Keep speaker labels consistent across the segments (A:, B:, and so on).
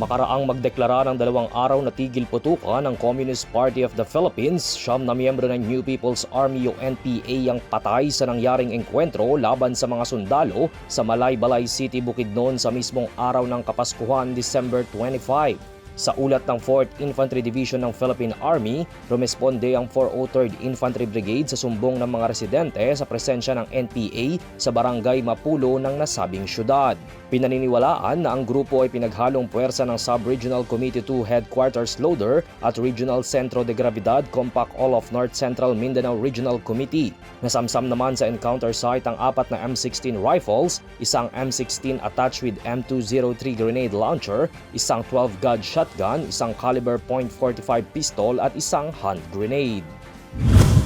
A: Makaraang magdeklara ng dalawang araw na tigil putukan ng Communist Party of the Philippines, siyam na miyembro ng New People's Army o NPA ang patay sa nangyaring engkwentro laban sa mga sundalo sa Malaybalay City, Bukidnon sa mismong araw ng Kapaskuhan, December 25. Sa ulat ng 4th Infantry Division ng Philippine Army, rumesponde ang 403rd Infantry Brigade sa sumbong ng mga residente sa presensya ng NPA sa barangay Mapulo ng nasabing syudad. Pinaniniwalaan na ang grupo ay pinaghalong puwersa ng Sub-Regional Committee 2 Headquarters Loader at Regional Centro de Gravidad Compact All of North Central Mindanao Regional Committee. Nasamsam naman sa encounter site ang apat na M16 rifles, isang M16 attached with M203 grenade launcher, isang 12 gauge shotgun, isang caliber .45 pistol at isang hand grenade.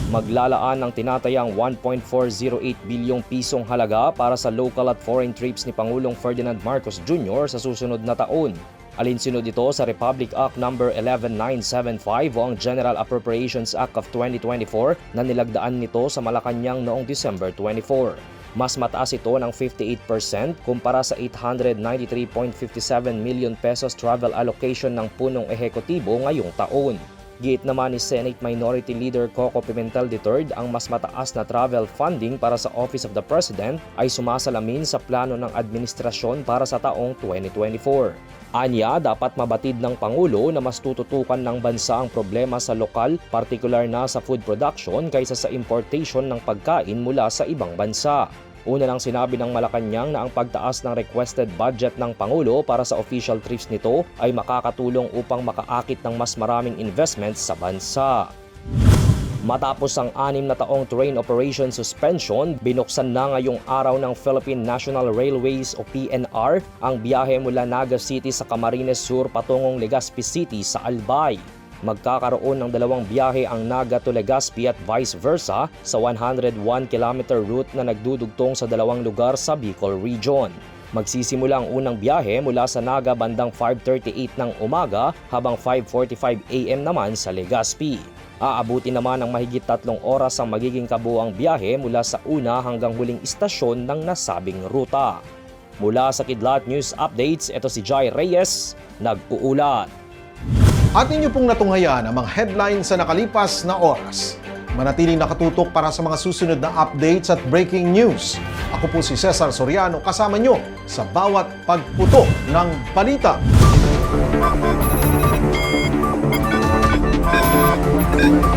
A: Maglalaan ng tinatayang 1.408 bilyong pisong halaga para sa local at foreign trips ni Pangulong Ferdinand Marcos Jr. sa susunod na taon. Alinsunod ito sa Republic Act No. 11975 o ang General Appropriations Act of 2024 na nilagdaan nito sa Malacanang noong December 24. Mas mataas ito ng 58% kumpara sa 893.57 million pesos travel allocation ng punong ehekutibo ngayong taon. Giit naman ni Senate Minority Leader Coco Pimentel III ang mas mataas na travel funding para sa Office of the President ay sumasalamin sa plano ng administrasyon para sa taong 2024. Anya, dapat mabatid ng Pangulo na mas tututukan ng bansa ang problema sa lokal, partikular na sa food production kaysa sa importation ng pagkain mula sa ibang bansa. Una lang sinabi ng Malacanang na ang pagtaas ng requested budget ng Pangulo para sa official trips nito ay makakatulong upang makaakit ng mas maraming investments sa bansa. Matapos ang anim na taong train operation suspension, binuksan na ngayong araw ng Philippine National Railways o PNR ang biyahe mula Naga City sa Camarines Sur patungong Legazpi City sa Albay. Magkakaroon ng dalawang biyahe ang Naga to Legazpi at vice versa sa 101 km route na nagdudugtong sa dalawang lugar sa Bicol Region. Magsisimula ang unang biyahe mula sa Naga bandang 5.38 ng umaga habang 5.45 am naman sa Legazpi. Aabuti naman ng mahigit tatlong oras ang magiging kabuang biyahe mula sa una hanggang huling istasyon ng nasabing ruta. Mula sa Kidlat News Updates, ito si Jai Reyes, nag-uulat.
B: At ninyo pong natunghayan ang mga headlines sa nakalipas na oras. Manatiling nakatutok para sa mga susunod na updates at breaking news. Ako po si Cesar Soriano kasama nyo sa bawat pagputo ng balita.
C: Thank you.